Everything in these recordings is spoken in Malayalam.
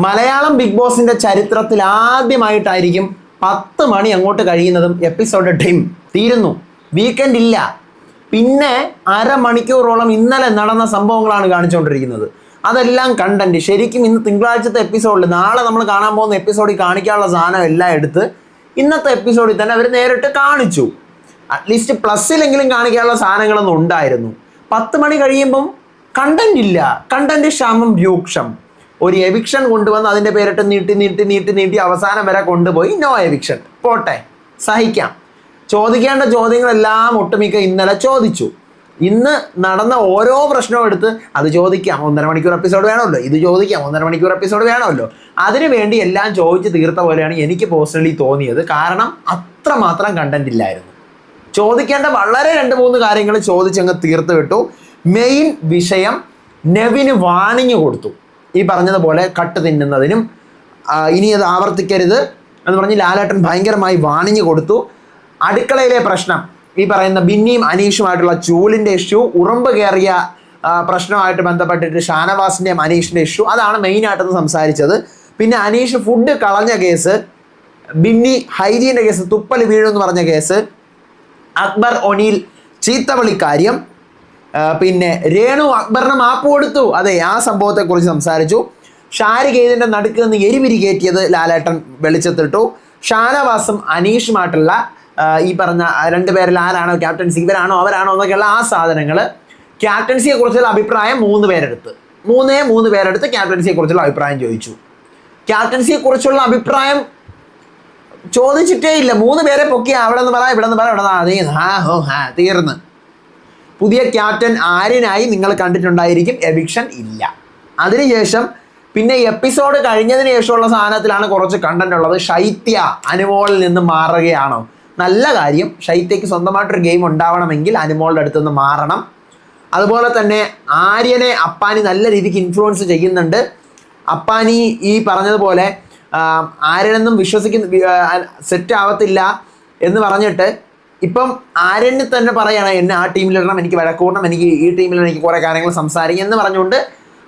മലയാളം ബിഗ് ബോസിന്റെ ചരിത്രത്തിൽ ആദ്യമായിട്ടായിരിക്കും പത്ത് മണി അങ്ങോട്ട് കഴിയുന്നതും എപ്പിസോഡ് ടൈം തീരുന്നു. വീക്കെൻഡ് ഇല്ല. പിന്നെ അരമണിക്കൂറോളം ഇന്നലെ നടന്ന സംഭവങ്ങളാണ് കാണിച്ചുകൊണ്ടിരിക്കുന്നത്. അതെല്ലാം കണ്ടന്റ് ശരിക്കും ഇന്ന് തിങ്കളാഴ്ചത്തെ എപ്പിസോഡിൽ നാളെ നമ്മൾ കാണാൻ പോകുന്ന എപ്പിസോഡിൽ കാണിക്കാനുള്ള സാധനം എല്ലാം എടുത്ത് ഇന്നത്തെ എപ്പിസോഡിൽ തന്നെ അവർ നേരിട്ട് കാണിച്ചു. അറ്റ്ലീസ്റ്റ് പ്ലസ്സിലെങ്കിലും കാണിക്കാനുള്ള സാധനങ്ങളൊന്നും ഉണ്ടായിരുന്നു. പത്ത് മണി കഴിയുമ്പം കണ്ടന്റ് ഇല്ല. കണ്ടന്റ് ക്ഷാമം രൂക്ഷം. ഒരു എവിക്ഷൻ കൊണ്ടുവന്ന് അതിന്റെ പേരിട്ട് നീട്ടി നീട്ടി നീട്ടി നീട്ടി അവസാനം വരെ കൊണ്ടുപോയി നോ എവിക്ഷൻ പോട്ടെ സഹിക്കാം. ചോദിക്കേണ്ട ചോദ്യങ്ങളെല്ലാം ഒട്ടുമിക്ക ഇന്നലെ ചോദിച്ചു. ഇന്ന് നടന്ന ഓരോ പ്രശ്നവും എടുത്ത് അത് ചോദിക്കാം. ഒന്നര മണിക്കൂർ എപ്പിസോഡ് വേണമല്ലോ. ഇത് ചോദിക്കാം. ഒന്നര മണിക്കൂർ എപ്പിസോഡ് വേണമല്ലോ. അതിനു വേണ്ടി എല്ലാം ചോദിച്ച് തീർത്ത പോലെയാണ് എനിക്ക് പേഴ്സണലി തോന്നിയത്. കാരണം അത്രമാത്രം കണ്ടന്റ് ഇല്ലായിരുന്നു. ചോദിക്കേണ്ട വളരെ രണ്ട് മൂന്ന് കാര്യങ്ങൾ ചോദിച്ചങ്ങ് തീർത്ത് വിട്ടു. മെയിൻ വിഷയം നെവിന് വാണിങ് കൊടുത്തു. ഈ പറഞ്ഞതുപോലെ കട്ട് തിന്നുന്നതിനും ഇനി അത് ആവർത്തിക്കരുത് എന്ന് പറഞ്ഞ് ലാലേട്ടൻ ഭയങ്കരമായി വാണിഞ്ഞു കൊടുത്തു. അടുക്കളയിലെ പ്രശ്നം. ഈ പറയുന്ന ബിന്നിയും അനീഷുമായിട്ടുള്ള ചൂലിന്റെ ഇഷ്യൂ ഉറുമ്പ് കയറിയ പ്രശ്നമായിട്ട് ബന്ധപ്പെട്ടിട്ട് ഷാനവാസിന്റെയും അനീഷിന്റെ ഇഷ്യൂ അതാണ് മെയിനായിട്ടെന്ന് സംസാരിച്ചത്. പിന്നെ അനീഷ് ഫുഡ് കളഞ്ഞ കേസ് ബിന്നി ഹൈജീന്റെ കേസ് തുപ്പൽ വീഴുമെന്ന് പറഞ്ഞ കേസ് അക്ബർ ഒനീൽ ചീത്തവിളിക്കാര്യം പിന്നെ രേണു അക്ബറിന് മാപ്പ് കൊടുത്തു. അതെ ആ സംഭവത്തെക്കുറിച്ച് സംസാരിച്ചു. ഷാരിഖ് ഇതിന്റെ നടുക്ക് നിന്ന് എരിവിരി കയറ്റിയത് ലാലേട്ടൻ വെളിച്ചത്തിട്ടു. ഷാനവാസും അനീഷുമായിട്ടുള്ള ഈ പറഞ്ഞ രണ്ടുപേരിൽ ആരാണോ ക്യാപ്റ്റൻസി ഇവരാണോ അവരാണോ എന്നൊക്കെയുള്ള ആ സാധനങ്ങൾ ക്യാപ്റ്റൻസിയെ കുറിച്ചുള്ള അഭിപ്രായം മൂന്ന് പേരെടുത്ത്. മൂന്നേ മൂന്ന് പേരെടുത്ത് ക്യാപ്റ്റൻസിയെ കുറിച്ചുള്ള അഭിപ്രായം ചോദിച്ചു. ക്യാപ്റ്റൻസിയെ കുറിച്ചുള്ള അഭിപ്രായം ചോദിച്ചിട്ടേ ഇല്ല. മൂന്ന് പേരെ പൊക്കി അവിടെ നിന്ന് പറ ഇവിടെ നിന്ന് പറ ഇവിടെ നിന്ന് തീർന്ന്. പുതിയ ക്യാപ്റ്റൻ ആര്യനായി നിങ്ങൾ കണ്ടിട്ടുണ്ടായിരിക്കും. എവിക്ഷൻ ഇല്ല. അതിനുശേഷം പിന്നെ എപ്പിസോഡ് കഴിഞ്ഞതിന് ശേഷമുള്ള സാധനത്തിലാണ് കുറച്ച് കണ്ടന്റ് ഉള്ളത്. ശൈത്യ അനുമോളിൽ നിന്ന് മാറുകയാണോ. നല്ല കാര്യം. ശൈത്യക്ക് സ്വന്തമായിട്ടൊരു ഗെയിം ഉണ്ടാവണമെങ്കിൽ അനുമോളുടെ അടുത്ത് നിന്ന് മാറണം. അതുപോലെ തന്നെ ആര്യനെ അപ്പാനി നല്ല രീതിക്ക് ഇൻഫ്ലുവൻസ് ചെയ്യുന്നുണ്ട്. അപ്പാനി ഈ പറഞ്ഞതുപോലെ ആര്യനൊന്നും വിശ്വസിക്കുന്ന സെറ്റ് ആവത്തില്ല എന്ന് പറഞ്ഞിട്ട് ഇപ്പം ആര്യന് തന്നെ പറയണം എന്നെ ആ ടീമിലിടണം എനിക്ക് വഴക്കൂടണം എനിക്ക് ഈ ടീമിൽ എനിക്ക് കുറേ കാര്യങ്ങൾ സംസാരിക്കും എന്ന് പറഞ്ഞുകൊണ്ട്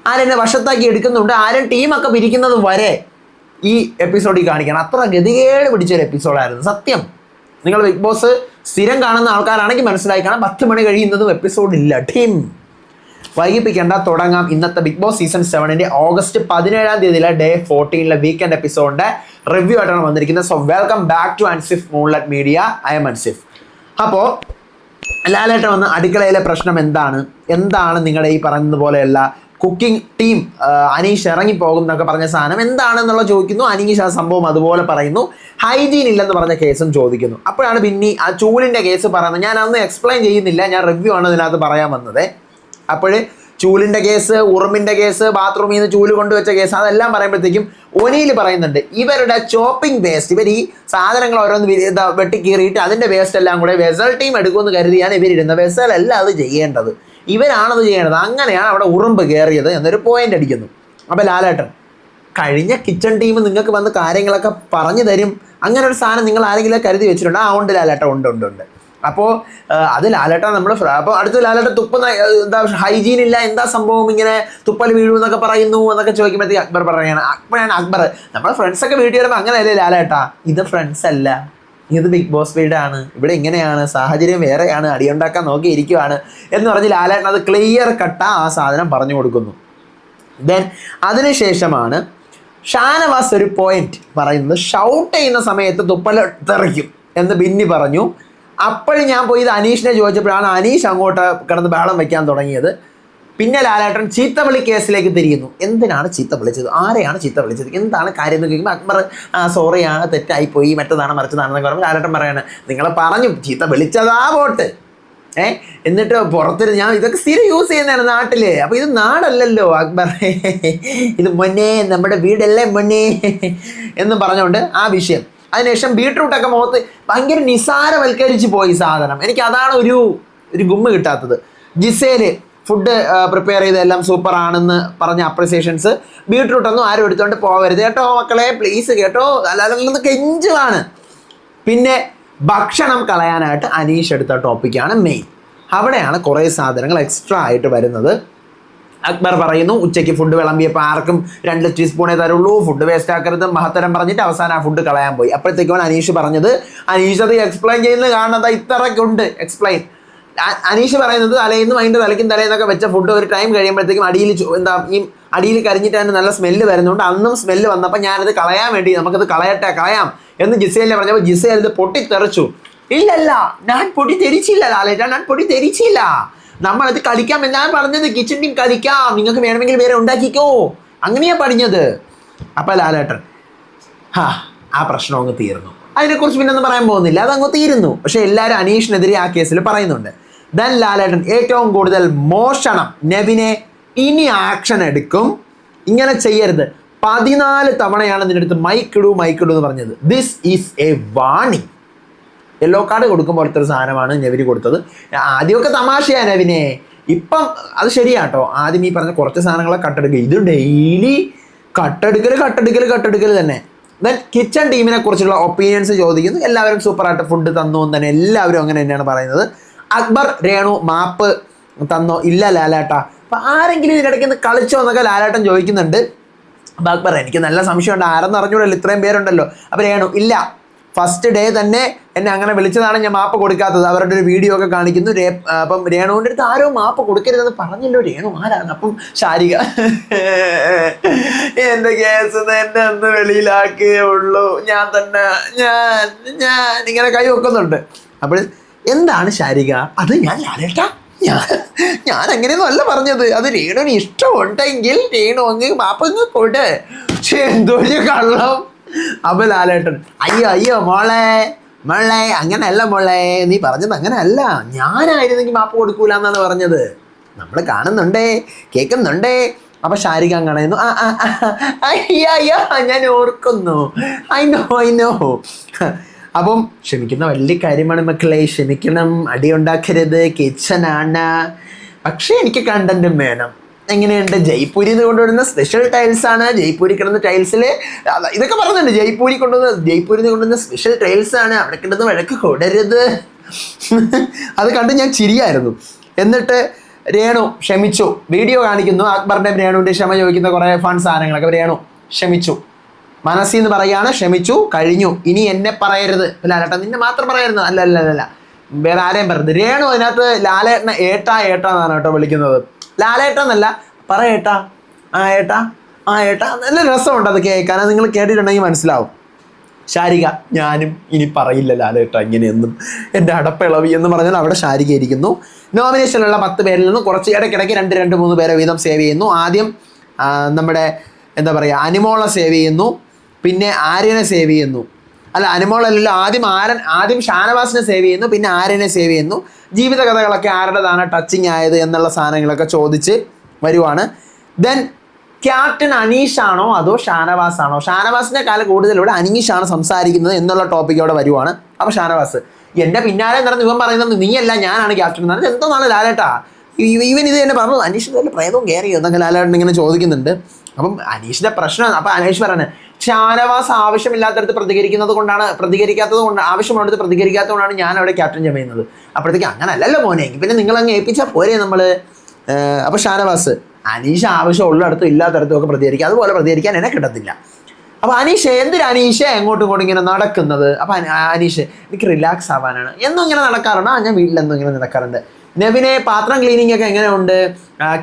ആര്യനെ വശത്താക്കി എടുക്കുന്നുണ്ട്. ആര്യൻ ടീമൊക്കെ പിരിക്കുന്നത് വരെ ഈ എപ്പിസോഡിൽ കാണിക്കണം. അത്ര ഗതികേട് പിടിച്ചൊരു എപ്പിസോഡായിരുന്നു സത്യം. നിങ്ങൾ ബിഗ് ബോസ് സ്ഥിരം കാണുന്ന ആൾക്കാരാണെങ്കിൽ മനസ്സിലായി കാണാം പത്ത് മണി കഴിയുന്നതും എപ്പിസോഡ് ഇല്ല. ടീം. വൈകിപ്പിക്കേണ്ട തുടങ്ങാം ഇന്നത്തെ ബിഗ് ബോസ് സീസൺ സെവനിന്റെ ഓഗസ്റ്റ് പതിനേഴാം തീയതിയിലെ ഡേ ഫോർട്ടീനിലെ വീക്കെൻഡ് എപ്പിസോഡിന്റെ റിവ്യൂ ആയിട്ടാണ് വന്നിരിക്കുന്നത്. So welcome back to Ansif moonlet media I'm Ansif അപ്പോൾ ലാലേട്ട വന്ന് അടുക്കളയിലെ പ്രശ്നം എന്താണ്? എന്താണ് നിങ്ങളുടെ ഈ പറയുന്നതുപോലെയുള്ള കുക്കിംഗ് ടീം അനീഷ് ഇറങ്ങിപ്പോകും എന്നൊക്കെ പറഞ്ഞ സാധനം എന്താണെന്നുള്ള ചോദിക്കുന്നു. അനീഷ് ആ സംഭവം അതുപോലെ പറയുന്നു. ഹൈജീൻ ഇല്ലെന്ന് പറഞ്ഞ കേസും ചോദിക്കുന്നു. അപ്പോഴാണ് പിന്നെ ആ ചൂലിന്റെ കേസ് പറയുന്നത്. ഞാൻ അന്ന് എക്സ്പ്ലെയിൻ ചെയ്യുന്നില്ല. ഞാൻ റിവ്യൂ ആണ് ഇതിനകത്ത് പറയാൻ വന്നത്. അപ്പോൾ ചൂലിന്റെ കേസ് ഉറുമ്പിന്റെ കേസ് ബാത്റൂമിൽ നിന്ന് ചൂൽ കൊണ്ടുവച്ച കേസ് അതെല്ലാം പറയുമ്പോഴത്തേക്കും ഒനിയിൽ പറയുന്നുണ്ട്. ഇവരുടെ ചോപ്പിംഗ് വേസ്റ്റ് ഇവർ ഈ സാധനങ്ങൾ ഓരോന്ന് വെട്ടിക്കീറിയിട്ട് അതിന്റെ വേസ്റ്റ് എല്ലാം കൂടെ വെസൽ ടീം എടുക്കുമെന്ന് കരുതിയാണ് ഇവരിടുന്നത് വെസൽ അല്ല അത് ചെയ്യേണ്ടത്. ഇവരാണത് ചെയ്യേണ്ടത്. അങ്ങനെയാണ് അവിടെ ഉറുമ്പ് കയറിയത് എന്നൊരു പോയിന്റ് അടിക്കുന്നു. അപ്പോൾ ലാലേട്ടൻ കഴിഞ്ഞ കിച്ചൺ ടീം നിങ്ങൾക്ക് വന്ന് കാര്യങ്ങളൊക്കെ പറഞ്ഞു തരും. അങ്ങനെ ഒരു സാധനം നിങ്ങൾ ആരെങ്കിലും കരുതി വെച്ചിട്ടുണ്ട്? ആ ഉണ്ട് ലാലേട്ടൻ ഉണ്ട് ഉണ്ട് ഉണ്ട്. അപ്പോൾ അത് ലാലേട്ട നമ്മൾ അപ്പോൾ അടുത്ത ലാലേട്ട തുപ്പ എന്താ ഹൈജീൻ ഇല്ല എന്താ സംഭവം ഇങ്ങനെ തുപ്പൽ വീഴും എന്നൊക്കെ പറയുന്നു എന്നൊക്കെ ചോദിക്കുമ്പോഴത്തേക്ക് അക്ബർ പറയാണ്. അക്ബറാണ് അക്ബർ. നമ്മുടെ ഫ്രണ്ട്സൊക്കെ വീട്ടിൽ വരുമ്പോൾ അങ്ങനെയല്ലേ ലാലേട്ട? ഇത് ഫ്രണ്ട്സ് അല്ല. ഇത് ബിഗ് ബോസ് വീടാണ് ഇവിടെ ഇങ്ങനെയാണ്. സാഹചര്യം വേറെയാണ്. അടിയുണ്ടാക്കാൻ നോക്കിയിരിക്കുവാണ് എന്ന് പറഞ്ഞ് ലാലേട്ടൻ അത് ക്ലിയർ കട്ട ആ സാധനം പറഞ്ഞു കൊടുക്കുന്നു. ദെൻ അതിനുശേഷമാണ് ഷാനവാസ് ഒരു പോയിന്റ് പറയുന്നത് ഷൗട്ട് ചെയ്യുന്ന സമയത്ത് തുപ്പല തെറിക്കും എന്ന് ബിന്നി പറഞ്ഞു. അപ്പോഴും ഞാൻ പോയി ഇത് അനീഷിനെ ചോദിച്ചപ്പോഴാണ് അനീഷ് അങ്ങോട്ട് കിടന്ന് ബഹളം വയ്ക്കാൻ തുടങ്ങിയത്. പിന്നെ ലാലേട്ടൻ ചീത്തവിളി കേസിലേക്ക് തിരിയുന്നു. എന്തിനാണ് ചീത്ത വിളിച്ചത് ആരെയാണ് ചീത്ത വിളിച്ചത് എന്താണ് കാര്യം എന്ന് ചോദിക്കുമ്പോൾ അക്ബർ ആ സോറിയാണ് തെറ്റായിപ്പോയി. മറ്റതാണ് മറിച്ചതാണെന്നൊക്കെ പറയുമ്പോൾ ലാലേട്ടൻ പറയാണ് നിങ്ങളെ പറഞ്ഞു ചീത്ത വിളിച്ചതാ പോട്ട് ഏ? എന്നിട്ട് പുറത്തിരുന്ന് ഞാൻ ഇതൊക്കെ സ്ഥിരം യൂസ് ചെയ്യുന്നതാണ് നാട്ടിൽ. അപ്പൊ ഇത് നാടല്ലല്ലോ അക്ബർ. ഇത് മൊന്നേ നമ്മുടെ വീടല്ലേ മൊന്നേ എന്ന് പറഞ്ഞുകൊണ്ട് ആ വിഷയം. അതിനുശേഷം ബീട്രൂട്ടൊക്കെ മുഖത്ത് ഭയങ്കര നിസാരവൽക്കരിച്ച് പോയി സാധനം. എനിക്ക് അതാണ് ഒരു ഒരു ഗുമ്മ കിട്ടാത്തത്. ജിസേൽ ഫുഡ് പ്രിപ്പയർ ചെയ്തെല്ലാം സൂപ്പർ ആണെന്ന് പറഞ്ഞ അപ്രിസിയേഷൻസ് ബീട്രൂട്ടൊന്നും ആരും എടുത്തുകൊണ്ട് പോകരുത് കേട്ടോ മക്കളെ. പ്ലീസ് കേട്ടോ. അല്ലാതെ കെഞ്ചുവാണ്. പിന്നെ ഭക്ഷണം കളയാനായിട്ട് അനീഷ് എടുത്ത ടോപ്പിക്കാണ് മെയിൻ അവിടെയാണ് കുറേ സാധനങ്ങൾ എക്സ്ട്രാ ആയിട്ട് വരുന്നത്. അക്ബർ പറയുന്നു ഉച്ചയ്ക്ക് ഫുഡ് വിളമ്പിയപ്പോൾ ആർക്കും രണ്ട് ടീസ്പൂണേ തരുള്ളൂ ഫുഡ് വേസ്റ്റ് ആക്കരുത് മഹത്തരം പറഞ്ഞിട്ട് അവസാനം ആ ഫുഡ് കളയാൻ പോയി. അപ്പോഴത്തേക്കും അനീഷ് പറഞ്ഞത് അനീഷ് അത് എക്സ്പ്ലെയിൻ ചെയ്യുന്നത് കാണുന്നത് ഇത്രയ്ക്കുണ്ട് എക്സ്പ്ലെയിൻ അനീഷ് പറയുന്നത് തലേന്ന് അതിന്റെ തലയ്ക്കും തലേന്നൊക്കെ വെച്ച ഫുഡ് ഒരു ടൈം കഴിയുമ്പോഴത്തേക്കും അടിയിൽ എന്താ ഈ അടിയിൽ കരിഞ്ഞിട്ട് അതിന് നല്ല സ്മെല്ല് വരുന്നുണ്ട് അന്നും സ്മെല്ല് വന്നപ്പോൾ ഞാനത് കളയാൻ വേണ്ടി നമുക്കത് കളയട്ടെ കളയാം എന്ന് ജിസേലിനെ പറഞ്ഞപ്പോൾ ജിസേൽ ഇത് പൊട്ടിത്തെറിച്ചു. ഇല്ലല്ല ഞാൻ പൊടി തെരിച്ചില്ല ലാലേറ്റ ഞാൻ പൊടി തെരിച്ചില്ല നമ്മളത് കളിക്കാം എന്നാണ് പറഞ്ഞത് കിച്ചൺ ടീം കളിക്കാം. നിങ്ങൾക്ക് വേണമെങ്കിൽ വേറെ ഉണ്ടാക്കിക്കോ. അങ്ങനെയാണ് പറഞ്ഞത്. അപ്പം ലാലേട്ടൻ ഹാ ആ പ്രശ്നം അങ്ങ് തീർന്നു. അതിനെക്കുറിച്ച് പിന്നെ ഒന്നും പറയാൻ പോകുന്നില്ല. അതങ്ങ് തീരുന്നു. പക്ഷേ എല്ലാവരും അനീഷിനെതിരെ ആ കേസിൽ പറയുന്നുണ്ട്. ദൻ ലാലേട്ടൻ ഏറ്റവും കൂടുതൽ മോഷണം നെവിനെ ഇനി ആക്ഷൻ എടുക്കും. ഇങ്ങനെ ചെയ്യരുത്. പതിനാല് തവണയാണ് നിന്റെ അടുത്ത് മൈക്കിടൂ മൈക്കിടൂ എന്ന് പറഞ്ഞത്. This is a warning yellow card കൊടുക്കുമ്പോൾ ഒരു സാധനമാണ് നെവിന് കൊടുത്തത്. ആദ്യമൊക്കെ തമാശയാണ് നെവിനെ. ഇപ്പം അത് ശരിയാട്ടോ. ആദ്യം ഈ പറഞ്ഞ കുറച്ച് സാധനങ്ങളെ കട്ടെടുക്കുക ഇത് ഡെയിലി കട്ടെടുക്കൽ കട്ടെടുക്കൽ കട്ടെടുക്കൽ തന്നെ. ദെൻ കിച്ചൺ ടീമിനെ കുറിച്ചുള്ള ഒപ്പീനിയൻസ് ചോദിക്കുന്നു. എല്ലാവരും സൂപ്പറായിട്ട് ഫുഡ് തന്നു എന്ന് തന്നെ എല്ലാവരും അങ്ങനെ തന്നെയാണ് പറയുന്നത്. അക്ബർ രേണു മാപ്പ് തന്നോ? ഇല്ല ലാലേട്ടാ. അപ്പം ആരെങ്കിലും ഇതിനിടയ്ക്ക് നിന്ന് കളിച്ചോ എന്നൊക്കെ ലാലേട്ടൻ ചോദിക്കുന്നുണ്ട്. അക്ബർ എനിക്ക് നല്ല സംശയമുണ്ട്. ആരെന്ന് അറിഞ്ഞൂടല്ലോ? ഇത്രയും പേരുണ്ടല്ലോ. അപ്പം രേണു ഇല്ല. ഫസ്റ്റ് ഡേ തന്നെ എന്നെ അങ്ങനെ വിളിച്ചതാണ് ഞാൻ മാപ്പ് കൊടുക്കാത്തത്. അവരുടെ ഒരു വീഡിയോ ഒക്കെ കാണിക്കുന്നു. രേ അപ്പം രേണുവിന്റെ അടുത്ത് ആരോ മാപ്പ് കൊടുക്കരുതെന്ന് പറഞ്ഞല്ലോ. രേണു ആരാണ്? അപ്പം ശാരിക. എന്റെ കേസ് എന്നെ ഒന്ന് വെളിയിലാക്കേ ഉള്ളൂ. ഞാൻ തന്നെ ഞാൻ ഞാൻ ഇങ്ങനെ കൈ വെക്കുന്നുണ്ട്. അപ്പോൾ എന്താണ് ശാരിക? അത് ഞാൻ ലാലേട്ടാ. ഞാൻ ഞാൻ അങ്ങനെയൊന്നും അല്ല പറഞ്ഞത്. അത് രേണുവിന് ഇഷ്ടമുണ്ടെങ്കിൽ രേണു അങ്ങ് മാപ്പ് അങ്ങ് കൊട് പക്ഷേ എന്തോ കള്ളം. അപ്പൊ ലാലേട്ടൻ അയ്യോ അയ്യോ മോളെ മോളെ അങ്ങനെയല്ല മോളെ നീ പറഞ്ഞത് അങ്ങനെയല്ല ഞാനായിരുന്നെങ്കിൽ മാപ്പ് കൊടുക്കൂല എന്നാണ് പറഞ്ഞത്. നമ്മൾ കാണുന്നുണ്ടേ കേൾക്കുന്നുണ്ടേ. അപ്പൊ ഷാരിഖാൻ കാണുന്നു അയ്യോ ഞാൻ ഓർക്കുന്നു. I know I know. അപ്പം ക്ഷമിക്കുന്ന വലിയ കാര്യമാണ് മക്കളെ ക്ഷമിക്കണം അടി ഉണ്ടാക്കരുത് കിച്ചനാണ് പക്ഷേ എനിക്ക് കണ്ടന്റും വേണം. എങ്ങനെയുണ്ട്? ജയ്പൂരിൽ നിന്ന് കൊണ്ടുവരുന്ന സ്പെഷ്യൽ ടൈൽസ് ആണ്. ജയ്പൂരിൽ കിടന്ന ടൈൽസിൽ ഇതൊക്കെ പറയുന്നുണ്ട് ജയ്പൂരി കൊണ്ടുവന്ന ജയ്പൂരിൽ നിന്ന് കൊണ്ടുവന്ന സ്പെഷ്യൽ ടൈൽസ് ആണ്. അവിടെ കിടന്ന് വഴക്ക് കൊടരുത്. അത് കണ്ട് ഞാൻ ചിരിയായിരുന്നു. എന്നിട്ട് രേണു ക്ഷമിച്ചു. വീഡിയോ കാണിക്കുന്നു. അക്ബറിന്റെ രേണുവിന്റെ ക്ഷമ ചോദിക്കുന്ന കുറേ ഫൺ സാധനങ്ങളൊക്കെ. രേണു ക്ഷമിച്ചു. മനസ്സിൽ നിന്ന് പറയാണ് ക്ഷമിച്ചു കഴിഞ്ഞു. ഇനി എന്നെ പറയരുത്. ലാലേട്ട നിന്നെ മാത്രം പറയരുത്. അല്ല അല്ല അല്ല, വേറെ ആരെയും പറയരുത്. രേണു അതിനകത്ത് ലാലേട്ടനെ ഏട്ടാ ഏട്ടാ എന്നാണ് കേട്ടോ വിളിക്കുന്നത്. ലാലേട്ട എന്നല്ല പറ ഏട്ടാ. ആ ഏട്ടാ. ആ ഏട്ടാ. നല്ല രസമുണ്ട് അത് കേൾക്കാൻ. നിങ്ങൾ കേട്ടിട്ടുണ്ടെങ്കിൽ മനസ്സിലാവും. ശാരിക ഞാനും ഇനി പറയില്ല ലാലേട്ട ഇങ്ങനെയെന്നും. എന്റെ അടപ്പിളവി എന്ന് പറഞ്ഞാൽ അവിടെ ശാരിക ഇരിക്കുന്നു. നോമിനേഷനിലുള്ള പത്ത് പേരിൽ നിന്ന് കുറച്ച് ഇടയ്ക്കിടയ്ക്ക് രണ്ട് രണ്ട് മൂന്ന് പേരെ വീതം സേവ് ചെയ്യുന്നു. ആദ്യം നമ്മുടെ എന്താ പറയുക അനിമോളെ സേവ് ചെയ്യുന്നു. പിന്നെ ആര്യനെ സേവ് ചെയ്യുന്നു. അല്ല അനിമോളല്ലല്ലോ ആദ്യം ആരൻ ആദ്യം ഷാനവാസിനെ സേവ് ചെയ്യുന്നു. പിന്നെ ആര്യനെ സേവ് ചെയ്യുന്നു. ജീവിത കഥകളൊക്കെ ആരുടേതാണ് ടച്ചിങ് ആയത് എന്നുള്ള സാധനങ്ങളൊക്കെ ചോദിച്ച് വരുവാണ്. ദെൻ ക്യാപ്റ്റൻ അനീഷ് ആണോ അതോ ഷാനവാസ് ആണോ ഷാനവാസിന്റെ കാലം കൂടുതൽ ഇവിടെ അനീഷാണ് സംസാരിക്കുന്നത് എന്നുള്ള ടോപ്പിക് അവിടെ വരുവാണ്. അപ്പൊ ഷാനവാസ് എന്റെ പിന്നാലെ നടന്ന് ഇവൻ പറയുന്നത് നീയല്ല ഞാനാണ് ക്യാപ്റ്റൻ എന്ന് പറഞ്ഞാൽ എന്തോന്നാണ് ലാലേട്ടാ. ഇവൻ ഇത് തന്നെ പറഞ്ഞു അനീഷ് പ്രേതവും കയറിയോ എന്നൊക്കെ ലാലേട്ടൻ ഇങ്ങനെ ചോദിക്കുന്നുണ്ട്. അപ്പം അനീഷിന്റെ പ്രശ്നം അപ്പൊ അനീഷ് പറയാണ് ഷാനവാസ് ആവശ്യമില്ലാത്തടത്ത് പ്രതികരിക്കുന്നത് കൊണ്ടാണ് പ്രതികരിക്കാത്തത് കൊണ്ട് ആവശ്യമുള്ളത് പ്രതികരിക്കാത്തത് കൊണ്ടാണ് ഞാൻ അവിടെ ക്യാപ്റ്റൻ ചെയ്യുന്നത്. അപ്പോഴത്തേക്ക് അങ്ങനെ അല്ലല്ലോ മോനെ പിന്നെ നിങ്ങൾ അങ്ങ് ഏൽപ്പിച്ചാൽ പോരെ നമ്മൾ. അപ്പോൾ അപ്പൊ ഷാനവാസ് അനീഷ് ആവശ്യമുള്ളിടത്തും ഇല്ലാത്തടത്തും ഒക്കെ പ്രതികരിക്കുക അതുപോലെ പ്രതികരിക്കാൻ എന്നെ കിട്ടത്തില്ല. അപ്പൊ അനീഷ് എന്തിനാ അനീഷ എങ്ങോട്ടും ഇങ്ങോട്ടും ഇങ്ങനെ നടക്കുന്നത്? അപ്പൊ അനീഷ് എനിക്ക് റിലാക്സ് ആവാനാണ്. എന്നും ഇങ്ങനെ നടക്കാറുണ്ട്. ആ ഞാൻ വീട്ടിലെന്നും ഇങ്ങനെ നടക്കാറുണ്ട്. നെവിനെ പാത്രം ക്ലീനിങ് ഒക്കെ എങ്ങനെയുണ്ട്?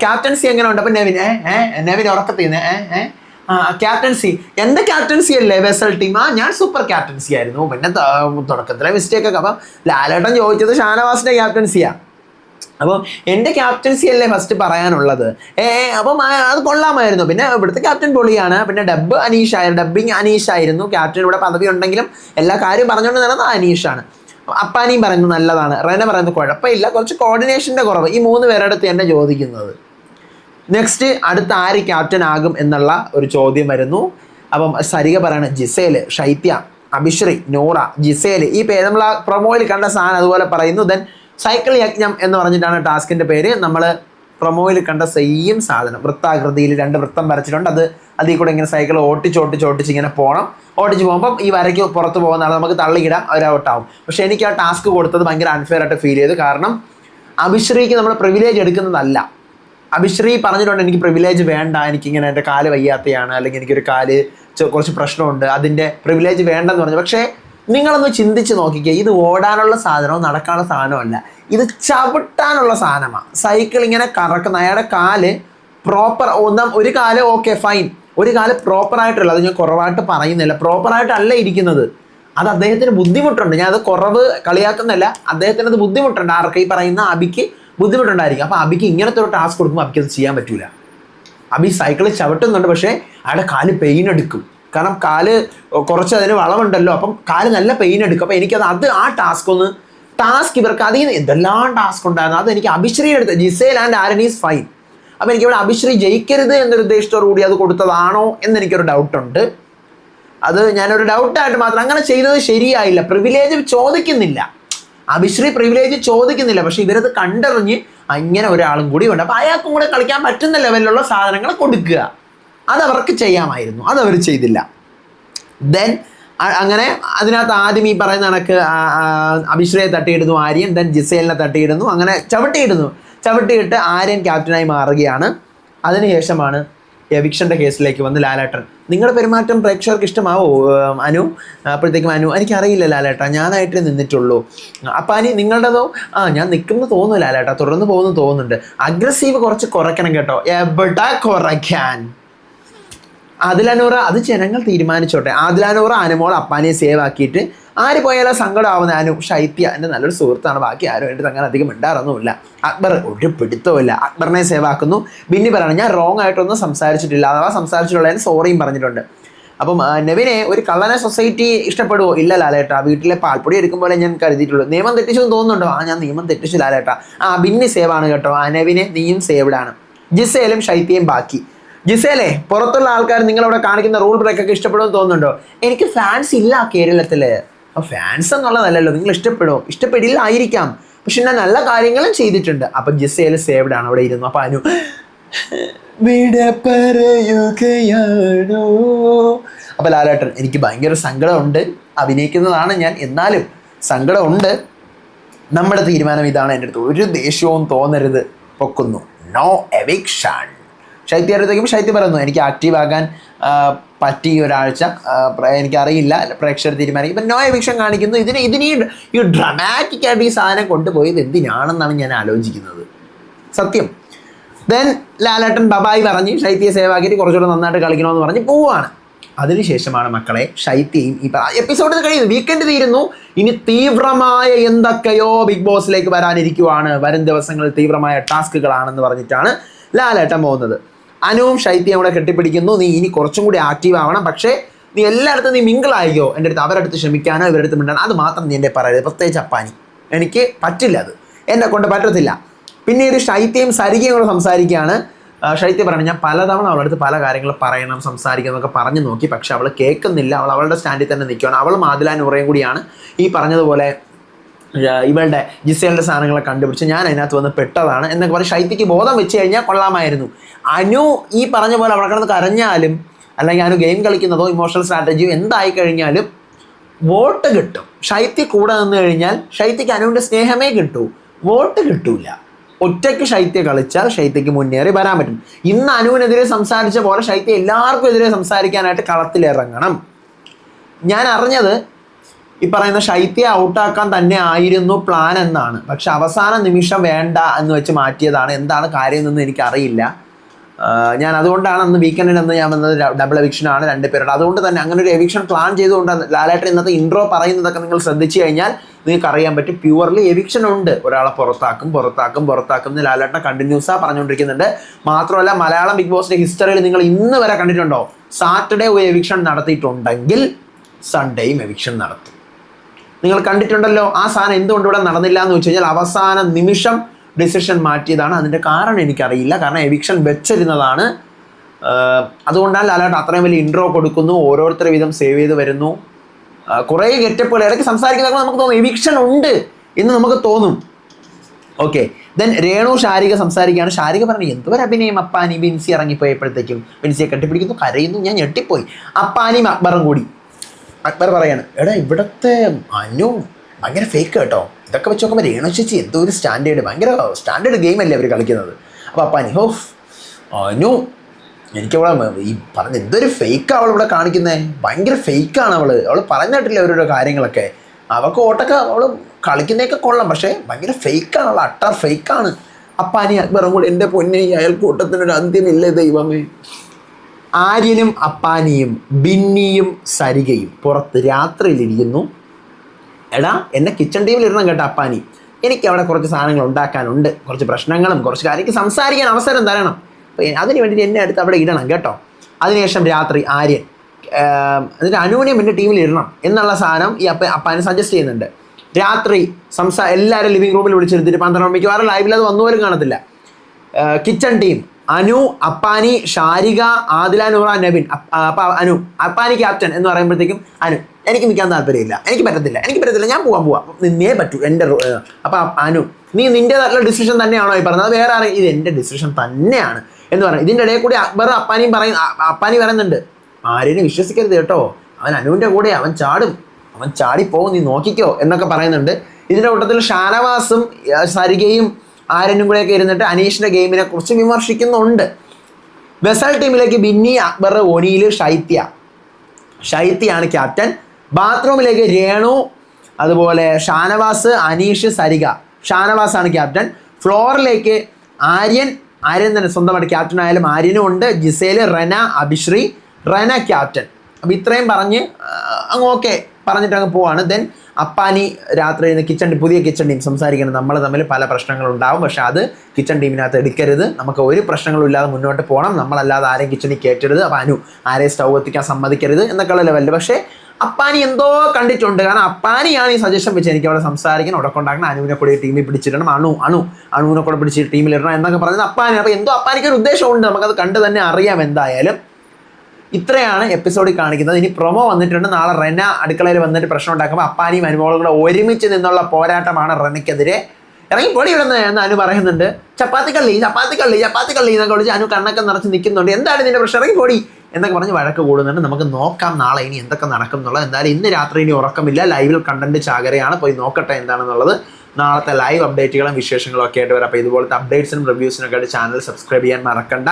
ക്യാപ്റ്റൻസി എങ്ങനെയുണ്ട്? അപ്പൊ നെവിൻ ഏ നെവിൻ ഉറക്കത്തിന്ന് ഏ ക്യാപ്റ്റൻസി എന്റെ ക്യാപ്റ്റൻസി അല്ലേ വെസൽ ടീം ആ ഞാൻ സൂപ്പർ ക്യാപ്റ്റൻസി ആയിരുന്നു. പിന്നെ തുടക്കത്തിലെ മിസ്റ്റേക്ക് ഒക്കെ. അപ്പം ലാലേട്ടൻ ചോദിച്ചത് ഷാനവാസിന്റെ ക്യാപ്റ്റൻസിയാ അപ്പോൾ എന്റെ ക്യാപ്റ്റൻസി അല്ലേ ഫസ്റ്റ് പറയാനുള്ളത്? ഏ അപ്പം അത് കൊള്ളാമായിരുന്നു. പിന്നെ ഇവിടുത്തെ ക്യാപ്റ്റൻ പൊളിയാണ്. പിന്നെ ഡബ് അനീഷായിരുന്നു ഡബ്ബിങ് അനീഷായിരുന്നു ക്യാപ്റ്റൻ ഇവിടെ പദവി ഉണ്ടെങ്കിലും എല്ലാ കാര്യവും പറഞ്ഞുകൊണ്ട് നടന്നത് അനീഷാണ്. അപ്പാനിയും പറയുന്നത് നല്ലതാണ്. റെന പറയുന്നത് കുഴപ്പമില്ല കുറച്ച് കോർഡിനേഷന്റെ കുറവ്. ഈ മൂന്ന് പേരുടെ അടുത്ത് എന്നെ ചോദിക്കുന്നത്. നെക്സ്റ്റ് അടുത്ത ആര് ക്യാപ്റ്റൻ ആകും എന്നുള്ള ഒരു ചോദ്യം വരുന്നു. അപ്പം സരിക പറയണം ജിസേൽ ഷൈത്യ അഭിശ്രീ നൂറ ജിസേൽ ഈ പേര് നമ്മൾ ആ പ്രൊമോയിൽ കണ്ട സാധനം അതുപോലെ പറയുന്നു. ദെൻ സൈക്കിൾ യജ്ഞം എന്ന് പറഞ്ഞിട്ടാണ് ടാസ്കിന്റെ പേര്. നമ്മൾ പ്രൊമോയിൽ കണ്ട സെയിം സാധനം. വൃത്താകൃതിയിൽ രണ്ട് വൃത്തം വരച്ചിട്ടുണ്ട്. അത് അതിൽ കൂടെ ഇങ്ങനെ സൈക്കിൾ ഓട്ടിച്ച് ഓട്ടിച്ച് ഓട്ടിച്ച് ഇങ്ങനെ പോകണം ഓടിച്ച് പോകുമ്പോൾ ഈ വരയ്ക്ക് പുറത്ത് പോകുന്ന ആൾ നമുക്ക് തള്ളിയിടാം. അവർ ഔട്ടാവും പക്ഷെ എനിക്ക് ആ ടാസ്ക് കൊടുത്തത് ഭയങ്കര അൺഫെയർ ആയിട്ട് ഫീൽ ചെയ്തു. കാരണം അഭിശ്രീക്ക് നമ്മൾ പ്രിവിലേജ് എടുക്കുന്നതല്ല. അഭിശ്രീ പറഞ്ഞിട്ടുണ്ട് എനിക്ക് പ്രിവിലേജ് വേണ്ട. എനിക്കിങ്ങനെ എന്റെ കാൽ വയ്യാത്തയാണ്. അല്ലെങ്കിൽ എനിക്കൊരു കാൽ കുറച്ച് പ്രശ്നമുണ്ട്. അതിന്റെ പ്രിവിലേജ് വേണ്ടെന്ന് പറഞ്ഞു. പക്ഷേ നിങ്ങളൊന്ന് ചിന്തിച്ച് നോക്കിക്കുക ഇത് ഓടാനുള്ള സാധനവും നടക്കാനുള്ള സാധനമല്ല ഇത് ചവിട്ടാനുള്ള സാധനമാണ് സൈക്കിൾ ഇങ്ങനെ കറക്കുന്ന അയാളുടെ കാൽ പ്രോപ്പർ ഒന്നാം ഒരു കാൽ ഓക്കെ ഫൈൻ ഒരു കാൽ പ്രോപ്പർ ആയിട്ടുള്ള അത് ഞാൻ കുറവായിട്ട് പറയുന്നില്ല. പ്രോപ്പറായിട്ടല്ല ഇരിക്കുന്നത്. അത് അദ്ദേഹത്തിന് ബുദ്ധിമുട്ടുണ്ട്. ഞാൻ അത് കുറവ് കളിയാക്കുന്നില്ല അദ്ദേഹത്തിന് അത് ബുദ്ധിമുട്ടുണ്ട്. ആർക്ക്? ഈ പറയുന്ന അബിക്ക് ബുദ്ധിമുട്ടുണ്ടായിരിക്കും. അപ്പോൾ അബിക്ക് ഇങ്ങനത്തെ ഒരു ടാസ്ക് കൊടുക്കുമ്പോൾ അബിക്ക് അത് ചെയ്യാൻ പറ്റൂല. അബി സൈക്കിൾ ചവിട്ടുന്നുണ്ട് പക്ഷേ അയാളുടെ കാൽ പെയിൻ എടുക്കും. കാരണം കാൽ കുറച്ച് അതിന് വളവുണ്ടല്ലോ. അപ്പം കാൽ നല്ല പെയിൻ എടുക്കും. അപ്പം എനിക്കത് അത് ആ ടാസ്ക് ഒന്ന് ടാസ്ക് ഇവർക്ക് അതിൽ നിന്ന് എന്തെല്ലാം ടാസ്ക് ഉണ്ടായിരുന്നു. അത് എനിക്ക് അഭിശ്രീയുടെ അടുത്ത് Gisele and Aryan is fine എനിക്ക് ഇവിടെ അഭിശ്രീ ജയിക്കരുത് എന്നൊരു ഉദ്ദേശത്തോടു കൂടി അത് കൊടുത്തതാണോ എന്നെനിക്കൊരു ഡൗട്ടുണ്ട് അത് ഞാനൊരു ഡൗട്ടായിട്ട് മാത്രം അങ്ങനെ ചെയ്തത് ശരിയായില്ല. പ്രിവിലേജ് ചോദിക്കുന്നില്ല. അഭിശ്രീ പ്രിവിലേജ് ചോദിക്കുന്നില്ല. പക്ഷെ ഇവരത് കണ്ടറിഞ്ഞ് അങ്ങനെ ഒരാളും കൂടി ഉണ്ട്. അപ്പം അയാൾക്കും കൂടെ കളിക്കാൻ പറ്റുന്ന ലെവലിലുള്ള സാധനങ്ങൾ കൊടുക്കുക. അതവർക്ക് ചെയ്യാമായിരുന്നു. അതവർ ചെയ്തില്ല. ദെൻ അങ്ങനെ അതിനകത്ത് ആദ്യം ഈ പറയുന്ന കണക്ക് അഭിശ്രയെ തട്ടിയിടുന്നു ആര്യൻ ദെൻ ജിസേലിനെ തട്ടിയിടുന്നു അങ്ങനെ ചവിട്ടിയിടുന്നു. ചവിട്ടിയിട്ട് ആര്യൻ ക്യാപ്റ്റനായി മാറുകയാണ്. അതിനുശേഷമാണ് എവിക്ഷന്റെ കേസിലേക്ക് വന്ന് ലാലേട്ടൻ. നിങ്ങളുടെ പെരുമാറ്റം പ്രേക്ഷകർക്ക് ഇഷ്ടമാവോ അനു? അപ്പോഴത്തേക്കും അനു എനിക്കറിയില്ല ലാലേട്ട ഞാനായിട്ടേ നിന്നിട്ടുള്ളൂ. അപ്പം അനി നിങ്ങളുടേതോ? ആ ഞാൻ നിൽക്കുന്നു തോന്നുന്നു ലാലേട്ട തുടർന്ന് പോകുന്നു തോന്നുന്നുണ്ട്. അഗ്രസീവ് കുറച്ച് കുറയ്ക്കണം കേട്ടോ. എവിടെ കുറയ്ക്കാൻ? ആദിലാനൂറ അത് ജനങ്ങൾ തീരുമാനിച്ചോട്ടെ. ആദിലാനൂറ അനുമോൾ അപ്പാനെ സേവ് ആക്കിയിട്ട് ആര് പോയാലോ സങ്കടമാവുന്ന അനു ശൈത്യ എന്റെ നല്ലൊരു സുഹൃത്താണ്. ബാക്കി ആരും എന്റെ അങ്ങനെ അധികം മിണ്ടാറൊന്നുമില്ല. അക്ബർ ഒരു പിടുത്തവുമില്ല. അക്ബറിനെ സേവാക്കുന്നു ബിന്നി പറയണം ഞാൻ റോങ് ആയിട്ടൊന്നും സംസാരിച്ചിട്ടില്ല. അഥവാ ഞാൻ സോറിയും പറഞ്ഞിട്ടുണ്ട്. അപ്പം നെവിനെ ഒരു കള്ളനെ സൊസൈറ്റി ഇഷ്ടപ്പെടുവോ? ഇല്ല ലാലേട്ടാ. വീട്ടിലെ പാൽപ്പൊടി എടുക്കുമ്പോൾ ഞാൻ കരുതിയിട്ടുള്ളൂ. നിയമം തെറ്റിച്ചു എന്ന് തോന്നുന്നുണ്ടോ? ആ ഞാൻ നിയമം തെറ്റിച്ചു ലാലേട്ടാ. ആ ബിന്നി സേവാണ് കേട്ടോ. ആ നെവിനെ നീയും സേവ്ഡ് ജിസയിലും ശൈത്യയും ബാക്കി. ജിസേലേ പുറത്തുള്ള ആൾക്കാർ നിങ്ങളവിടെ കാണിക്കുന്ന റൂൾ ബ്രേക്ക് ഒക്കെ ഇഷ്ടപ്പെടുമെന്ന് തോന്നുന്നുണ്ടോ? എനിക്ക് ഫാൻസ് ഇല്ല കേരളത്തിൽ. ഫാൻസ് എന്നുള്ളതല്ലല്ലോ നിങ്ങൾ ഇഷ്ടപ്പെടും ഇഷ്ടപ്പെടില്ല ആയിരിക്കാം പക്ഷെ ഞാൻ നല്ല കാര്യങ്ങളും ചെയ്തിട്ടുണ്ട്. അപ്പൊ ജിസേൽ സേവ്ഡ് ആണ് അവിടെ ഇരുന്നു. അപ്പൊ അനു അപ്പൊ ലാലേട്ടൻ എനിക്ക് ഭയങ്കര സങ്കടമുണ്ട്. അഭിനയിക്കുന്നതാണ് ഞാൻ. എന്നാലും സങ്കടമുണ്ട്. നമ്മുടെ തീരുമാനം ഇതാണ് എന്റെ അടുത്ത്. ഒരു ദേഷ്യവും തോന്നരുത്. പൊക്കുന്നു. നോ എവിക്ഷൻ ശൈത്യ ശൈത്യം പറയുന്നു. എനിക്ക് ആക്റ്റീവ് ആകാൻ പറ്റി ഒരാഴ്ച. എനിക്കറിയില്ല. പ്രേക്ഷകർ തീരുമാനിക്കും. ഇപ്പം നോ എവിക്ഷൻ കാണിക്കുന്നു. ഇതിന് ഇതിന് ഈ- ഡ്രമാറ്റിക്കായിട്ട് ഈ സാധനം കൊണ്ടുപോയത് എന്തിനാണെന്നാണ് ഞാൻ ആലോചിക്കുന്നത്. സത്യം. ദെൻ ലാലേട്ടൻ ബബായി പറഞ്ഞ് ശൈത്യ സേവാക്കിയിട്ട് കുറച്ചുകൂടെ നന്നായിട്ട് കളിക്കണമെന്ന് പറഞ്ഞ് പോവാണ്. അതിനുശേഷമാണ് മക്കളെ ശൈത്യയും ഈ എപ്പിസോഡിൽ കഴിയുന്നു. വീക്കെൻഡ് തീരുന്നു. ഇനി തീവ്രമായ എന്തൊക്കെയോ ബിഗ് ബോസിലേക്ക് വരാനിരിക്കുവാണ്. വരും ദിവസങ്ങളിൽ തീവ്രമായ ടാസ്കുകളാണെന്ന് പറഞ്ഞിട്ടാണ് ലാലേട്ടൻ പോകുന്നത്. അനുവും ശൈത്യവും കൂടെ കെട്ടിപ്പിടിക്കുന്നു. നീ ഇനി കുറച്ചും കൂടി ആക്റ്റീവ് ആവണം. പക്ഷേ നീ എല്ലായിടത്തും നീ മിങ്കിളായിക്കോ എന്റെ അടുത്ത് അവരുടെ അടുത്ത് ക്ഷമിക്കാനോ ഇവരുടെ അടുത്ത് മിണ്ടാനോ അത് മാത്രം നീ എന്റെ പറയരുത്. പ്രത്യേകിച്ച് അപ്പാനി. എനിക്ക് പറ്റില്ല അത്. എന്നെ കൊണ്ട് പറ്റത്തില്ല. പിന്നീട് ശൈത്യയും സരികയും കൂടെ സംസാരിക്കുകയാണ്. ശൈത്യം പറയണം ഞാൻ പലതവണ അവളുടെ അടുത്ത് പല കാര്യങ്ങൾ പറയണം സംസാരിക്കണം എന്നൊക്കെ പറഞ്ഞു നോക്കി. പക്ഷെ അവൾ കേൾക്കുന്നില്ല. അവൾ അവളുടെ സ്റ്റാൻഡിൽ തന്നെ നിൽക്കുകയാണ്. അവൾ മാതിലാൻ ഉറയും കൂടിയാണ് ഈ പറഞ്ഞതുപോലെ ഇവളുടെ ജിസേലിന്റെ സാധനങ്ങളെ കണ്ടുപിടിച്ച് ഞാൻ അതിനകത്ത് വന്ന് പെട്ടതാണ് എന്നൊക്കെ പറഞ്ഞ് ശൈത്യക്ക് ബോധം വെച്ച് കഴിഞ്ഞാൽ കൊള്ളാമായിരുന്നു. അനു ഈ പറഞ്ഞ പോലെ അവിടെ കിടന്ന് കരഞ്ഞാലും അല്ലെങ്കിൽ അനു ഗെയിം കളിക്കുന്നതോ ഇമോഷണൽ സ്ട്രാറ്റജിയോ എന്തായി കഴിഞ്ഞാലും വോട്ട് കിട്ടും. ശൈത്യ കൂടെ നിന്ന് കഴിഞ്ഞാൽ ശൈത്യക്ക് അനുവിന്റെ സ്നേഹമേ കിട്ടൂ. വോട്ട് കിട്ടൂല. ഒറ്റയ്ക്ക് ശൈത്യ കളിച്ചാൽ ശൈത്യക്ക് മുന്നേറി വരാൻ പറ്റും. ഇന്ന് അനുവിനെതിരെ സംസാരിച്ച പോലെ ശൈത്യ എല്ലാവർക്കും എതിരെ സംസാരിക്കാനായിട്ട് കളത്തിലിറങ്ങണം. ഞാൻ അറിഞ്ഞത് ഈ പറയുന്ന ശൈത്യ ഔട്ടാക്കാൻ തന്നെ ആയിരുന്നു പ്ലാൻ എന്നാണ്. പക്ഷെ അവസാന നിമിഷം വേണ്ട എന്ന് വെച്ച് മാറ്റിയതാണ്. എന്താണ് കാര്യം എന്നൊന്നും എനിക്കറിയില്ല. ഞാൻ അതുകൊണ്ടാണ് അന്ന് വീക്കെൻഡിൽ അന്ന് ഞാൻ വന്നത് ഡബിൾ എവിക്ഷൻ ആണ് രണ്ട് പേരുടെ. അതുകൊണ്ട് തന്നെ അങ്ങനെ ഒരു എവിക്ഷൻ പ്ലാൻ ചെയ്തുകൊണ്ടാണ് ലാലേട്ടൻ ഇന്നത്തെ ഇൻട്രോ പറയുന്നതൊക്കെ നിങ്ങൾ ശ്രദ്ധിച്ചു കഴിഞ്ഞാൽ നിങ്ങൾക്ക് അറിയാൻ പറ്റും. പ്യുവർലി എവിക്ഷൻ ഉണ്ട്. ഒരാളെ പുറത്താക്കും പുറത്താക്കും പുറത്താക്കും എന്ന് ലാലേട്ടൻ കണ്ടിന്യൂസാ പറഞ്ഞുകൊണ്ടിരിക്കുന്നുണ്ട്. മാത്രമല്ല മലയാളം ബിഗ് ബോസിന്റെ ഹിസ്റ്ററിയിൽ നിങ്ങൾ ഇന്ന് വരെ കണ്ടിട്ടുണ്ടോ? സാറ്റർഡേ ഒരു എവിക്ഷൻ നടത്തിയിട്ടുണ്ടെങ്കിൽ സൺഡേയും എവിക്ഷൻ നടത്തും. നിങ്ങൾ കണ്ടിട്ടുണ്ടല്ലോ ആ സാധനം എന്തുകൊണ്ട് ഇവിടെ നടന്നില്ല എന്ന് വെച്ച് കഴിഞ്ഞാൽ അവസാന നിമിഷം ഡിസിഷൻ മാറ്റിയതാണ്. അതിന്റെ കാരണം എനിക്കറിയില്ല. കാരണം എവിക്ഷൻ വെച്ചിരുന്നതാണ്. അതുകൊണ്ടാണ് ലാലാട്ട് അത്രയും വലിയ ഇൻട്രോ കൊടുക്കുന്നു. ഓരോരുത്തരെ വീതം സേവ് ചെയ്ത് വരുന്നു. കുറേ ഗെറ്റപ്പുകൾ ഇടയ്ക്ക് സംസാരിക്കുന്നതൊക്കെ നമുക്ക് തോന്നും. എവിക്ഷൻ ഉണ്ട് എന്ന് നമുക്ക് തോന്നും. ഓക്കെ ദെൻ രേണു ശാരിക സംസാരിക്കുകയാണ്. ശാരിക പറഞ്ഞു എന്തുവരെ അഭിനയം അപ്പാനി ബിൻസി ഇറങ്ങിപ്പോയപ്പോഴത്തേക്കും? ബിൻസിയെ കെട്ടിപ്പിടിക്കുന്നു കരയുന്നു ഞാൻ ഞെട്ടിപ്പോയി. അപ്പാനിയും അക്ബറും കൂടി. അക്ബർ പറയാണ് എടാ ഇവിടത്തെ അനു ഭയങ്കര ഫേക്ക് കേട്ടോ. ഇതൊക്കെ വെച്ച് നോക്കുമ്പോൾ രേണു ചേച്ചി എന്തോ ഒരു സ്റ്റാൻഡേർഡ് ഭയങ്കര സ്റ്റാൻഡേർഡ് ഗെയിം അല്ലേ അവർ കളിക്കുന്നത്. അപ്പോൾ അപ്പാനി ഹോ അനു എനിക്കവളെ ഈ പറഞ്ഞ എന്തൊരു ഫേക്കാണ് അവൾ ഇവിടെ കാണിക്കുന്നത് ഭയങ്കര ഫേക്കാണ് അവൾ അവൾ പറഞ്ഞിട്ടില്ല അവരുടെ കാര്യങ്ങളൊക്കെ. അവൾക്ക് ഓട്ടൊക്കെ അവൾ കളിക്കുന്നതൊക്കെ കൊള്ളാം പക്ഷേ ഭയങ്കര ഫേക്കാണ് അവൾ അട്ടർ ഫേക്കാണ് അപ്പാനി അക്ബറും കൂടെ എന്റെ പൊന്നെ ഈ അയൽക്കൂട്ടത്തിനൊരു അന്ത്യമില്ലേ ദൈവമേ? ആര്യനും അപ്പാനിയും ബിന്നിയും സരികയും പുറത്ത് രാത്രിയിലിരിക്കുന്നു. എടാ എന്നെ കിച്ചൺ ഇടണം കേട്ടോ അപ്പാനി. എനിക്ക് അവിടെ കുറച്ച് സാധനങ്ങൾ ഉണ്ടാക്കാനുണ്ട്. കുറച്ച് പ്രശ്നങ്ങളും കുറച്ച് കാര്യങ്ങൾ സംസാരിക്കാൻ അവസരം തരണം. അതിന് വേണ്ടിയിട്ട് എന്നെ അടുത്ത് അവിടെ ഇടണം കേട്ടോ. അതിനുശേഷം രാത്രി ആര്യൻ എന്നിട്ട് അനുവിനെയും എന്റെ ടീമിൽ ഇടണം എന്നുള്ള സാധനം ഈ അപ്പ അപ്പാനെ സജസ്റ്റ് ചെയ്യുന്നുണ്ട്. രാത്രി സംസാ എല്ലാവരും ലിവിംഗ് റൂമിൽ വിളിച്ചിരുത്തിട്ട് പന്ത്രണ്ട് മണിക്ക് വേറെ ലൈവിൽ അത് വന്നു പോലും കാണത്തില്ല kitchen team Anu Appani Sharika Adila Noora Nabin. Anu. Appani captain എന്ന് പറയുമ്പോഴത്തേക്കും അനു. എനിക്ക് നിൽക്കാൻ താല്പര്യമില്ല. എനിക്ക് പറ്റത്തില്ല. എനിക്ക് പറ്റത്തില്ല. ഞാൻ പോകാൻ പോവാം. നിന്നേ പറ്റൂ. എന്റെ അപ്പം അനു നീ നിന്റെതായിട്ടുള്ള ഡിസിഷൻ തന്നെയാണോ ഈ പറഞ്ഞത്? വേറെ ആരെയും ഇത് എന്റെ ഡിസിഷൻ തന്നെയാണ് എന്ന് പറയുന്നത് ഇതിന്റെ ഇടയിൽ കൂടി അക്ബർ അപ്പാനിയും പറയും അപ്പാനി പറയുന്നുണ്ട് ആരെയും വിശ്വസിക്കരുത് കേട്ടോ. അവൻ അനുവിന്റെ കൂടെ അവൻ ചാടും. അവൻ ചാടിപ്പോവും നീ നോക്കിക്കോ എന്നൊക്കെ പറയുന്നുണ്ട്. ഇതിന്റെ കൂട്ടത്തിൽ ഷാനവാസും സരികയും ആരനും കൂടെയൊക്കെ ഇരുന്നിട്ട് അനീഷിന്റെ ഗെയിമിനെ കുറിച്ച് വിമർശിക്കുന്നുണ്ട്. വെസൽ ടീമിലേക്ക് ബിന്നി അക്ബർ ഒനിയിൽ ഷൈത്യ ഷൈത്യാണ് ക്യാപ്റ്റൻ ബാത്റൂമിലേക്ക് രേണു അതുപോലെ ഷാനവാസ് അനീഷ് സരിക ഷാനവാസാണ് ക്യാപ്റ്റൻ ഫ്ലോറിലേക്ക് ആര്യൻ ആര്യൻ തന്നെ സ്വന്തമായിട്ട് ക്യാപ്റ്റൻ ആയാലും ആര്യനും ഉണ്ട്. ജിസേൽ റന അഭിശ്രീ റന ക്യാപ്റ്റൻ അപ്പം ഇത്രയും പറഞ്ഞ് അങ്ങ് ഓക്കെ പറഞ്ഞിട്ട് അങ്ങ് പോവാണ്. ദെൻ അപ്പാനി രാത്രി കിച്ചൺ പുതിയ കിച്ചൺ ടീം സംസാരിക്കണം നമ്മൾ തമ്മിൽ പല പ്രശ്നങ്ങളുണ്ടാവും. പക്ഷെ അത് കിച്ചൺ ടീമിനകത്ത് എടുക്കരുത്. നമുക്ക് ഒരു പ്രശ്നങ്ങളും ഇല്ലാതെ മുന്നോട്ട് പോകണം നമ്മളല്ലാതെ ആരെയും കിച്ചണിൽ കയറ്റരുത് അപ്പം അനു ആരെയും സ്റ്റൗ എത്തിക്കാൻ സമ്മതിക്കരുത് എന്നൊക്കെയുള്ള ലെവലിൽ പക്ഷേ അപ്പാനി എന്തോ കണ്ടിട്ടുണ്ട്. കാരണം അപ്പാനിയാണ് ഈ സജഷൻ വെച്ച് എനിക്ക് അവിടെ സംസാരിക്കണം. അവിടെ കൊണ്ടാക്കണം. അനുവിനെ കൂടി ടീമിൽ പിടിച്ചിടണം. അണു അണു അണുവിനെ കൂടെ പിടിച്ച് ടീമിലിടണം എന്നൊക്കെ പറഞ്ഞത് അപ്പാനി അപ്പോൾ എന്തോ അപ്പാനിക്ക് ഒരു ഉദ്ദേശമുണ്ട്. നമുക്കത് കണ്ട് തന്നെ അറിയാം എന്തായാലും. ഇത്രയാണ് എപ്പിസോഡിൽ കാണിക്കുന്നത്. ഇനി പ്രൊമോ വന്നിട്ടുണ്ട്. നാളെ റെന അടുക്കളയിൽ വന്നിട്ട് പ്രശ്നം ഉണ്ടാക്കുമ്പോൾ അപ്പാനിയും അനുമോളും കൂടെ ഒരുമിച്ച് നിന്നുള്ള പോരാട്ടമാണ് റെനയ്ക്കെതിരെ ഇറങ്ങി പൊടി ഇടുന്നത് എന്ന് അനു പറയുന്നുണ്ട്. ചപ്പാത്തി കള്ളി ചപ്പാത്തി കള്ളി ചപ്പാത്തി കള്ളി എന്നൊക്കെ വിളിച്ച് അനു കണ്ണൊക്കെ നിറച്ച് നിൽക്കുന്നുണ്ട്. എന്താണ് ഇതിന്റെ പ്രശ്നം? ഇറങ്ങി പൊടി എന്നൊക്കെ പറഞ്ഞ് വഴക്ക് കൂടുന്നുണ്ട്. നമുക്ക് നോക്കാം നാളെ ഇനി എന്തൊക്കെ നടക്കും എന്നുള്ളത് എന്തായാലും ഇന്ന് രാത്രി ഇനി ഉറക്കമില്ല. ലൈവിൽ കണ്ടന്റ് ചാകരയാണ്. പോയി നോക്കട്ടെ എന്താണെന്നുള്ളത്. നാളത്തെ ലൈവ് അപ്ഡേറ്റുകളും വിശേഷങ്ങളും ഒക്കെ ആയിട്ട് വരാം. അപ്പോൾ ഇതുപോലത്തെ അപ്ഡേറ്റ്സിനും റിവ്യൂസിനും ഒക്കെ ആയിട്ട് ചാനൽ സബ്സ്ക്രൈബ് ചെയ്യാൻ മറക്കണ്ട.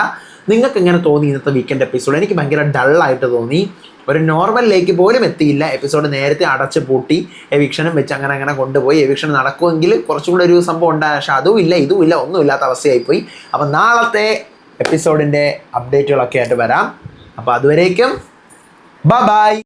നിങ്ങൾക്ക് എങ്ങനെ തോന്നി ഇന്നത്തെ വീക്കെൻഡ് എപ്പിസോഡ് എനിക്ക് ഭയങ്കര ഡള്ളായിട്ട് തോന്നി. ഒരു നോർമലിലേക്ക് പോലും എത്തിയില്ല. എപ്പിസോഡ് നേരത്തെ അടച്ചു പൂട്ടി എവിക്ഷനും വെച്ച് അങ്ങനെ അങ്ങനെ കൊണ്ടുപോയി. എവിക്ഷൻ നടക്കുമെങ്കിൽ കുറച്ചും കൂടെ ഒരു സംഭവം ഉണ്ടായ പക്ഷേ അതും ഇല്ല ഇതും ഇല്ല ഒന്നും ഇല്ലാത്ത അവസ്ഥയായിപ്പോയി. അപ്പം നാളത്തെ എപ്പിസോഡിന്റെ അപ്ഡേറ്റുകളൊക്കെ ആയിട്ട് വരാം. അപ്പോൾ അതുവരേക്കും ബ ബായ്